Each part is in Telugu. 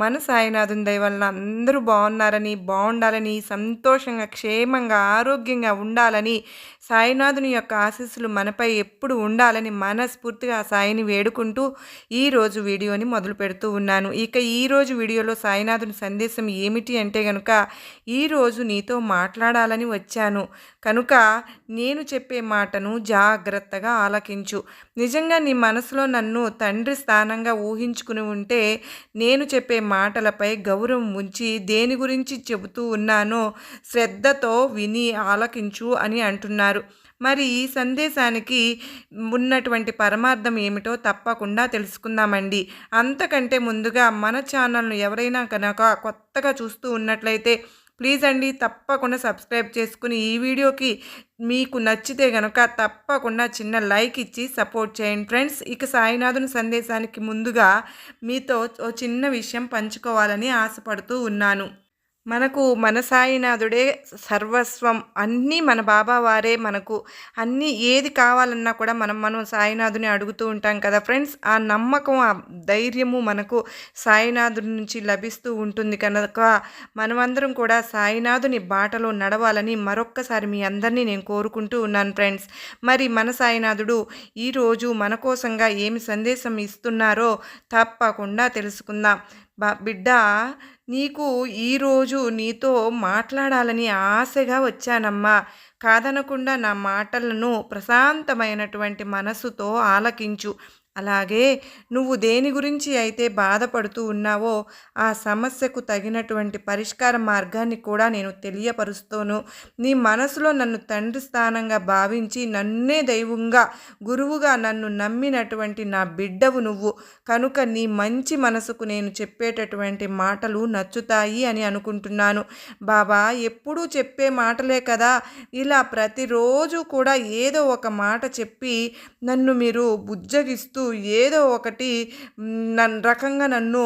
మన సాయినాథుని దయ వలన అందరూ బాగున్నారని బాగుండాలని సంతోషంగా క్షేమంగా ఆరోగ్యంగా ఉండాలని సాయినాథుని యొక్క ఆశీస్సులు మనపై ఎప్పుడు ఉండాలని మనస్ఫూర్తిగా ఆ సాయిని వేడుకుంటూ ఈరోజు వీడియోని మొదలు పెడుతూ ఉన్నాను. ఇక ఈరోజు వీడియోలో సాయినాథుని సందేశం ఏమిటి అంటే కనుక ఈరోజు నీతో మాట్లాడాలని వచ్చాను. కనుక నేను చెప్పే మాటను జాగ్రత్తగా ఆలకించు. నిజంగా నీ మనసులో నన్ను తండ్రి స్థానంగా ఊహించుకుని ఉంటే నేను చెప్పే మాటలపై గౌరవం ఉంచి దేని గురించి చెబుతూ ఉన్నానో శ్రద్ధతో విని ఆలకించు అని అంటున్నారు. మరి ఈ సందేశానికి ఉన్నటువంటి పరమార్థం ఏమిటో తప్పకుండా తెలుసుకుందామండి. అంతకంటే ముందుగా మన ఛానల్ను ఎవరైనా కనుక కొత్తగా చూస్తూ ఉన్నట్లయితే ప్లీజ్ అండి తప్పకుండా సబ్స్క్రైబ్ చేసుకుని ఈ వీడియోకి మీకు నచ్చితే గనక తప్పకుండా చిన్న లైక్ ఇచ్చి సపోర్ట్ చేయండి. ఫ్రెండ్స్ ఇక సాయినాథుని సందేశానికి ముందుగా మీతో ఓ చిన్న విషయం పంచుకోవాలని ఆశపడుతూ ఉన్నాను. మనకు మన సాయినాథుడే సర్వస్వం. అన్నీ మన బాబా వారే మనకు. అన్నీ ఏది కావాలన్నా కూడా మనం మనం సాయినాథుని అడుగుతూ ఉంటాం కదా ఫ్రెండ్స్. ఆ నమ్మకం ఆ ధైర్యము మనకు సాయినాథుడి నుంచి లభిస్తూ ఉంటుంది కనుక మనమందరం కూడా సాయినాథుని బాటలో నడవాలని మరొక్కసారి మీ అందరినీ నేను కోరుకుంటూ ఉన్నాను ఫ్రెండ్స్. మరి మన సాయినాథుడు ఈరోజు మన కోసంగా ఏమి సందేశం ఇస్తున్నారో తప్పకుండా తెలుసుకుందాం. బా బిడ్డ నీకు ఈరోజు నీతో మాట్లాడాలని ఆశగా వచ్చానమ్మా. కాదనకుండా నా మాటలను ప్రశాంతమైనటువంటి మనసుతో ఆలకించు. అలాగే నువ్వు దేని గురించి అయితే బాధపడుతూ ఉన్నావో ఆ సమస్యకు తగినటువంటి పరిష్కార మార్గాన్ని కూడా నేను తెలియపరుస్తాను. నీ మనసులో నన్ను తండ్రి స్థానంగా భావించి నన్నే దైవంగా గురువుగా నన్ను నమ్మినటువంటి నా బిడ్డవు నువ్వు. కనుక నీ మంచి మనసుకు నేను చెప్పేటటువంటి మాటలు నచ్చుతాయి అని అనుకుంటున్నాను. బాబా ఎప్పుడూ చెప్పే మాటలే కదా. ఇలా ప్రతిరోజు కూడా ఏదో ఒక మాట చెప్పి నన్ను మీరు బుజ్జగిస్తూ ఏదో ఒకటి నన్ను రకంగా నన్ను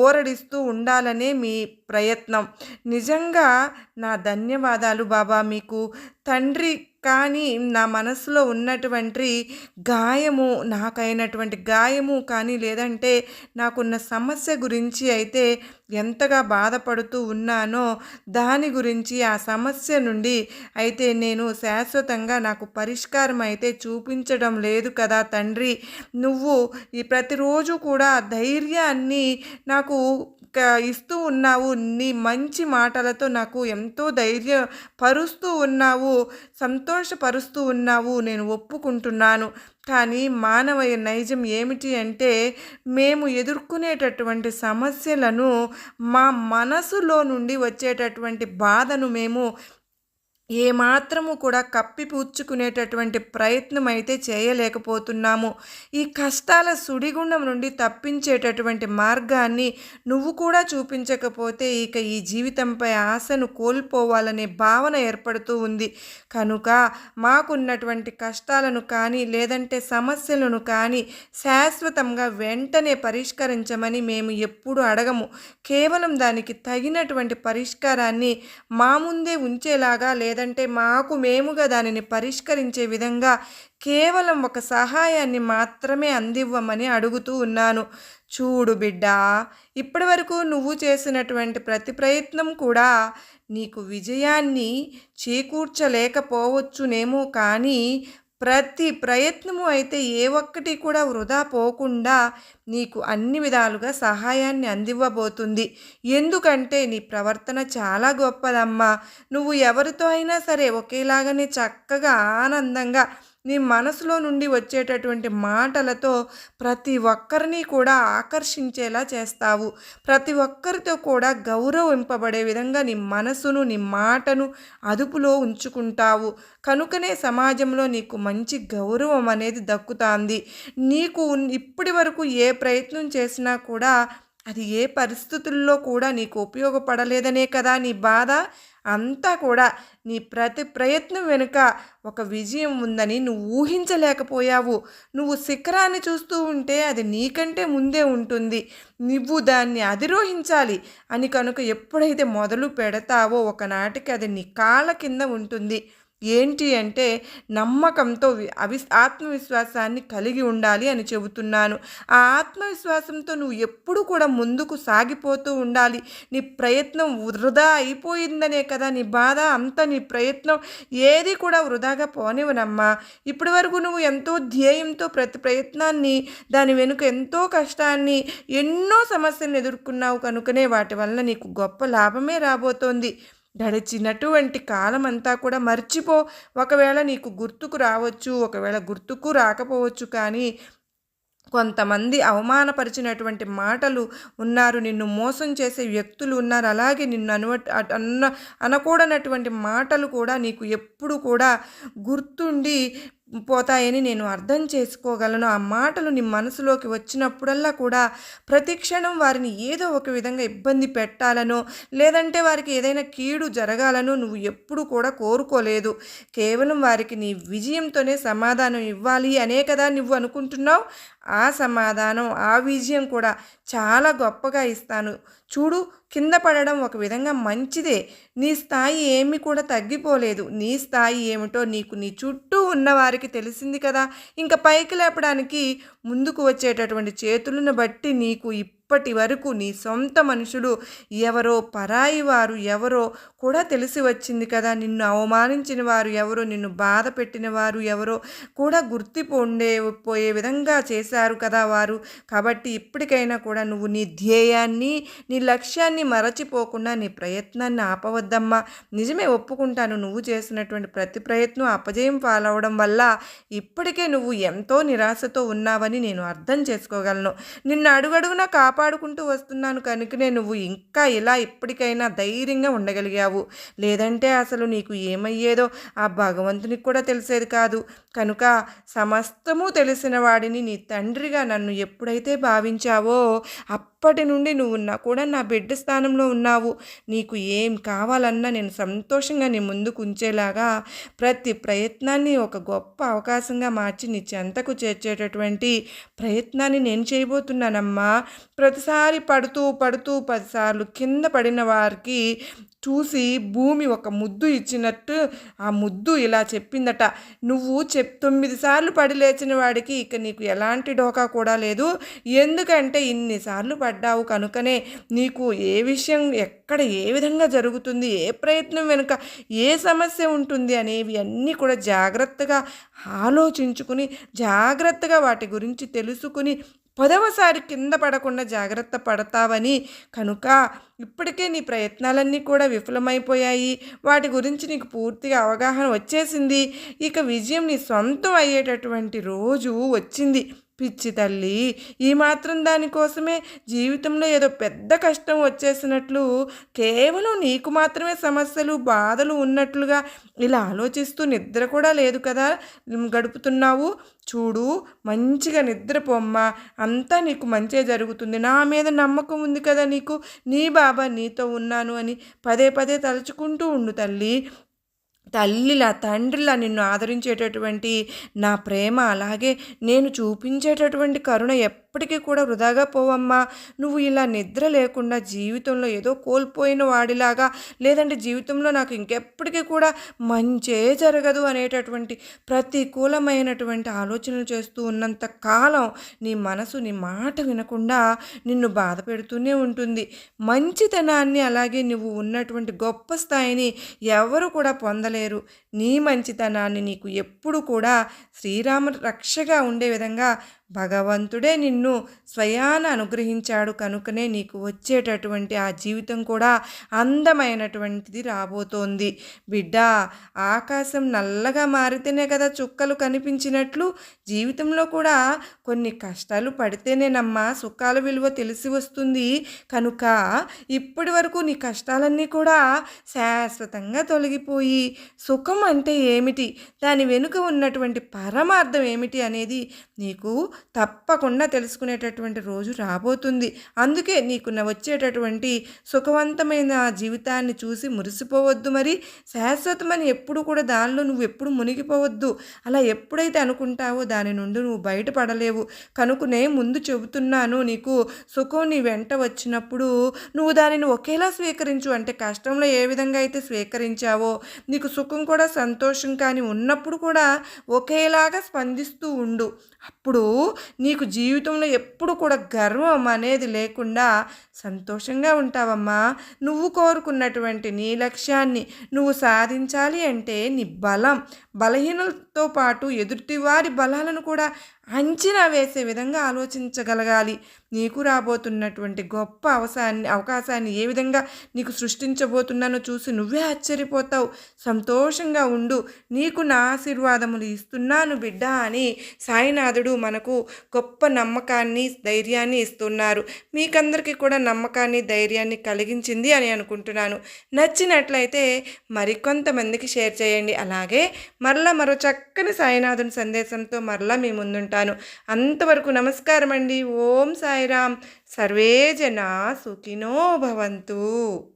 ఊరడిస్తూ ఉండాలనే మీ ప్రయత్నం. నిజంగా నా ధన్యవాదాలు బాబా మీకు. తండ్రి కానీ నా మనసులో ఉన్నటువంటి గాయము నాకైనటువంటి గాయము కానీ లేదంటే నాకున్న సమస్య గురించి అయితే ఎంతగా బాధపడుతూ ఉన్నానో దాని గురించి ఆ సమస్య నుండి అయితే నేను శాశ్వతంగా నాకు పరిష్కారం అయితే చూపించడం లేదు కదా తండ్రి. నువ్వు ఈ ప్రతిరోజు కూడా ధైర్యాన్ని నాకు ఇస్తూ ఉన్నావు నీ మంచి మాటలతో నాకు ఎంతో ధైర్య పరుస్తూ ఉన్నావు సంతోషపరుస్తూ ఉన్నావు నేను ఒప్పుకుంటున్నాను. కానీ మానవ నైజం ఏమిటి అంటే మేము ఎదుర్కొనేటటువంటి సమస్యలను మా మనసులో నుండి వచ్చేటటువంటి బాధను మేము ఏమాత్రము కూడా కప్పిపుచ్చుకునేటటువంటి ప్రయత్నం అయితే చేయలేకపోతున్నాము. ఈ కష్టాల సుడిగుండం నుండి తప్పించేటటువంటి మార్గాన్ని నువ్వు కూడా చూపించకపోతే ఇక ఈ జీవితంపై ఆశను కోల్పోవాలనే భావన ఏర్పడుతూ ఉంది. కనుక మాకున్నటువంటి కష్టాలను కానీ లేదంటే సమస్యలను కానీ శాశ్వతంగా వెంటనే పరిష్కరించమని మేము ఎప్పుడు అడగము. కేవలం దానికి తగినటువంటి పరిష్కారాన్ని మా ముందే ఉంచేలాగా లేదా లేదంటే మాకు మేముగా దానిని పరిష్కరించే విధంగా కేవలం ఒక సహాయాన్ని మాత్రమే అందివ్వమని అడుగుతూ ఉన్నాను. చూడు బిడ్డ ఇప్పటి వరకు నువ్వు చేసినటువంటి ప్రతి ప్రయత్నం కూడా నీకు విజయాన్ని చేకూర్చలేకపోవచ్చునేమో కానీ ప్రతి ప్రయత్నము అయితే ఏ ఒక్కటి కూడా వృధా పోకుండా నీకు అన్ని విధాలుగా సహాయాన్ని అందివ్వబోతుంది. ఎందుకంటే నీ ప్రవర్తన చాలా గొప్పదమ్మా. నువ్వు ఎవరితో అయినా సరే ఒకేలాగానే చక్కగా ఆనందంగా నీ మనసులో నుండి వచ్చేటటువంటి మాటలతో ప్రతి ఒక్కరిని కూడా ఆకర్షించేలా చేస్తావు. ప్రతి ఒక్కరితో కూడా గౌరవింపబడే విధంగా నీ మనసును నీ మాటను అదుపులో ఉంచుకుంటావు. కనుకనే సమాజంలో నీకు మంచి గౌరవం అనేది దక్కుతాంది. నీకు ఇప్పటి వరకు ఏ ప్రయత్నం చేసినా కూడా అది ఏ పరిస్థితుల్లో కూడా నీకు ఉపయోగపడలేదనే కదా నీ బాధ. అంతా కూడా నీ ప్రతి ప్రయత్నం వెనుక ఒక విజయం ఉందని నువ్వు ఊహించలేకపోయావు. నువ్వు శిఖరాన్ని చూస్తూ ఉంటే అది నీకంటే ముందే ఉంటుంది. నువ్వు దాన్ని అధిరోహించాలి అని కనుక ఎప్పుడైతే మొదలు పెడతావో ఒకనాటికి అది నీ కాళ్ళ కింద ఉంటుంది. ఏంటి అంటే నమ్మకంతో అవి ఆత్మవిశ్వాసాన్ని కలిగి ఉండాలి అని చెబుతున్నాను. ఆ ఆత్మవిశ్వాసంతో నువ్వు ఎప్పుడు కూడా ముందుకు సాగిపోతూ ఉండాలి. నీ ప్రయత్నం వృధా అయిపోయిందనే కదా నీ బాధ అంత నీ ప్రయత్నం ఏది కూడా వృధాగా పోనివనమ్మా ఇప్పటి వరకు నువ్వు ఎంతో ధ్యేయంతో ప్రతి ప్రయత్నాన్ని దాని వెనుక ఎంతో కష్టాన్ని ఎన్నో సమస్యలను ఎదుర్కొన్నావు కనుకనే వాటి వల్ల నీకు గొప్ప లాభమే రాబోతోంది. గడిచినటువంటి కాలం అంతా కూడా మర్చిపో. ఒకవేళ నీకు గుర్తుకు రావచ్చు ఒకవేళ గుర్తుకు రాకపోవచ్చు కానీ కొంతమంది అవమానపరిచినటువంటి మాటలు ఉన్నారు నిన్ను మోసం చేసే వ్యక్తులు ఉన్నారు అలాగే నిన్ను అను అన్న అనకూడనటువంటి మాటలు కూడా నీకు ఎప్పుడు కూడా గుర్తుండి పోతాయని నేను అర్థం చేసుకోగలను. ఆ మాటలు నీ మనసులోకి వచ్చినప్పుడల్లా కూడా ప్రతిక్షణం వారిని ఏదో ఒక విధంగా ఇబ్బంది పెట్టాలనో. లేదంటే వారికి ఏదైనా కీడు జరగాలనో నువ్వు ఎప్పుడు కూడా కోరుకోలేదు. కేవలం వారికి నీ విజయంతోనే సమాధానం ఇవ్వాలి అనే కదా నువ్వు అనుకుంటున్నావు? ఆ సమాధానం ఆ విజయం కూడా చాలా గొప్పగా ఇస్తాను. చూడు కింద పడడం ఒక విధంగా మంచిదే. నీ స్థాయి ఏమి కూడా తగ్గిపోలేదు. నీ స్థాయి ఏమిటో నీకు నీ చుట్టూ ఉన్నవారికి తెలిసింది కదా. ఇంకా పైకి లేపడానికి ముందుకు వచ్చేటటువంటి చేతులను బట్టి నీకు ఇప్పటి వరకు నీ సొంత మనుషులు ఎవరో పరాయి వారు ఎవరో కూడా తెలిసి వచ్చింది కదా. నిన్ను అవమానించిన వారు ఎవరో నిన్ను బాధ పెట్టిన వారు ఎవరో కూడా గుర్తిపోండే పోయే విధంగా చేశారు కదా వారు. కాబట్టి ఇప్పటికైనా కూడా నువ్వు నీ ధ్యేయాన్ని నీ లక్ష్యాన్ని మరచిపోకుండా నీ ప్రయత్నాన్ని ఆపవద్దమ్మా. నిజమే ఒప్పుకుంటాను నువ్వు చేసినటువంటి ప్రతి ప్రయత్నం అపజయం పాలవడం వల్ల ఇప్పటికే నువ్వు ఎంతో నిరాశతో ఉన్నావని నేను అర్థం చేసుకోగలను. నిన్ను అడుగడుగునా కాపా కాపాడుకుంటూ వస్తున్నాను కనుకనే నువ్వు ఇంకా ఇలా ఇప్పటికైనా ధైర్యంగా ఉండగలిగావు. లేదంటే అసలు నీకు ఏమయ్యేదో ఆ భగవంతునికి కూడా తెలిసేది కాదు. కనుక సమస్తము తెలిసిన వాడిని నీ తండ్రిగా నన్ను ఎప్పుడైతే భావించావో అప్పటి నుండి నువ్వు నా కూడా నా బిడ్డ స్థానంలో ఉన్నావు. నీకు ఏం కావాలన్నా నేను సంతోషంగా నీ ముందుకు ఉంచేలాగా ప్రతి ప్రయత్నాన్ని ఒక గొప్ప అవకాశంగా మార్చి నీ చెంతకు చేర్చేటటువంటి ప్రయత్నాన్ని నేను చేయబోతున్నానమ్మా. ప్రతిసారి పడుతూ పడుతూ పదిసార్లు కింద పడిన వారికి చూసి భూమి ఒక ముద్దు ఇచ్చినట్టు ఆ ముద్దు ఇలా చెప్పిందట. నువ్వు చెప్ తొమ్మిది సార్లు పడి లేచిన వాడికి ఇక నీకు ఎలాంటి డోకా కూడా లేదు. ఎందుకంటే ఇన్నిసార్లు పడ్డావు కనుకనే నీకు ఏ విషయం ఎక్కడ ఏ విధంగా జరుగుతుంది ఏ ప్రయత్నం వెనుక ఏ సమస్య ఉంటుంది అనేవి అన్నీ కూడా జాగ్రత్తగా ఆలోచించుకుని జాగ్రత్తగా వాటి గురించి తెలుసుకుని పదవసారి కింద పడకుండా జాగ్రత్త పడతావని. కనుక ఇప్పటికే నీ ప్రయత్నాలన్నీ కూడా విఫలమైపోయాయి. వాటి గురించి నీకు పూర్తిగా అవగాహన వచ్చేసింది. ఇక విజయం నీ సొంతం అయ్యేటటువంటి రోజు వచ్చింది. పిచ్చి తల్లి. ఈ మాత్రం దానికోసమే జీవితంలో ఏదో పెద్ద కష్టం వచ్చేసినట్లు కేవలం నీకు మాత్రమే సమస్యలు బాధలు ఉన్నట్లుగా ఇలా ఆలోచిస్తూ నిద్ర కూడా లేదు కదా. గడుపుతున్నావు. చూడు మంచిగా నిద్రపోమ్మా. అంతా నీకు మంచే జరుగుతుంది. నా మీద నమ్మకం ఉంది కదా నీకు. నీ బాబా నీతో ఉన్నాను అని పదే పదే తలుచుకుంటూ ఉండు తల్లి. తల్లిలా తండ్రిలా నిన్ను ఆదరించేటటువంటి నా ప్రేమ అలాగే నేను చూపించేటటువంటి కరుణ ఎప్పటికీ కూడా వృధాగా పోవమ్మా. నువ్వు ఇలా నిద్ర లేకుండా జీవితంలో ఏదో కోల్పోయిన వాడిలాగా లేదంటే జీవితంలో నాకు ఇంకెప్పటికీ కూడా మంచే జరగదు అనేటటువంటి ప్రతికూలమైనటువంటి ఆలోచనలు చేస్తూ ఉన్నంత కాలం నీ మనసు నీ మాట వినకుండా నిన్ను బాధ పెడుతూనే ఉంటుంది. మంచితనాన్ని అలాగే నువ్వు ఉన్నటువంటి గొప్ప స్థాయిని ఎవరు కూడా పొందలేరు. లేరు నీ మంచితనాన్ని నీకు ఎప్పుడు కూడా శ్రీరామ రక్షగా ఉండే విధంగా భగవంతుడే నిన్ను స్వయాన అనుగ్రహించాడు కనుకనే నీకు వచ్చేటటువంటి ఆ జీవితం కూడా అందమైనటువంటిది రాబోతోంది. బిడ్డ ఆకాశం నల్లగా మారితేనే కదా చుక్కలు కనిపించినట్లు? జీవితంలో కూడా కొన్ని కష్టాలు పడితేనేనమ్మా సుఖాల విలువ తెలిసి వస్తుంది. కనుక ఇప్పటి వరకు నీ కష్టాలన్నీ కూడా శాశ్వతంగా తొలగిపోయి సుఖం అంటే ఏమిటి? దాని వెనుక ఉన్నటువంటి పరమార్థం ఏమిటి అనేది నీకు తప్పకుండా తెలుసుకునేటటువంటి రోజు రాబోతుంది. అందుకే నీకు న- వచ్చేటటువంటి సుఖవంతమైన జీవితాన్ని చూసి మురిసిపోవద్దు మరి. శాశ్వతమని ఎప్పుడు కూడా దానిలో నువ్వు ఎప్పుడు మునిగిపోవద్దు. అలా ఎప్పుడైతే అనుకుంటావో దాని నుండి నువ్వు బయటపడలేవు. కనుకనే ముందు చెబుతున్నాను నీకు సుఖం నీ వెంట వచ్చినప్పుడు నువ్వు దానిని ఒకేలా స్వీకరించు. అంటే కష్టంలో ఏ విధంగా అయితే స్వీకరించావో నీకు సుఖం కూడా సంతోషం కానీ ఉన్నప్పుడు కూడా ఒకేలాగా స్పందిస్తూ ఉండు. అప్పుడు నీకు జీవితంలో ఎప్పుడు కూడా గర్వం అనేది లేకుండా సంతోషంగా ఉంటావమ్మా. నువ్వు కోరుకున్నటువంటి నీ లక్ష్యాన్ని నువ్వు సాధించాలి అంటే నీ బలం బలహీనలతో పాటు ఎదుటివారి బలాలను కూడా అంచనా వేసే విధంగా ఆలోచించగలగాలి. నీకు రాబోతున్నటువంటి గొప్ప అవసాన్ని అవకాశాన్ని ఏ విధంగా నీకు సృష్టించబోతున్నానో చూసి నువ్వే ఆశ్చర్యపోతావు. సంతోషంగా ఉండు. నీకు నా ఆశీర్వాదములు ఇస్తున్నాను బిడ్డ అని సాయినాథుడు మనకు గొప్ప నమ్మకాన్ని ధైర్యాన్ని ఇస్తున్నారు. మీకందరికీ కూడా నమ్మకాన్ని ధైర్యాన్ని కలిగించింది అని అనుకుంటున్నాను. నచ్చినట్లయితే మరికొంతమందికి షేర్ చేయండి. అలాగే మరలా మరో చక్కని సాయినాథుని సందేశంతో మరలా మీ ముందుంటాను అంతవరకు నమస్కారం అండి ఓం సాయిరామ్. సర్వే జనా సుఖినో భవంతు.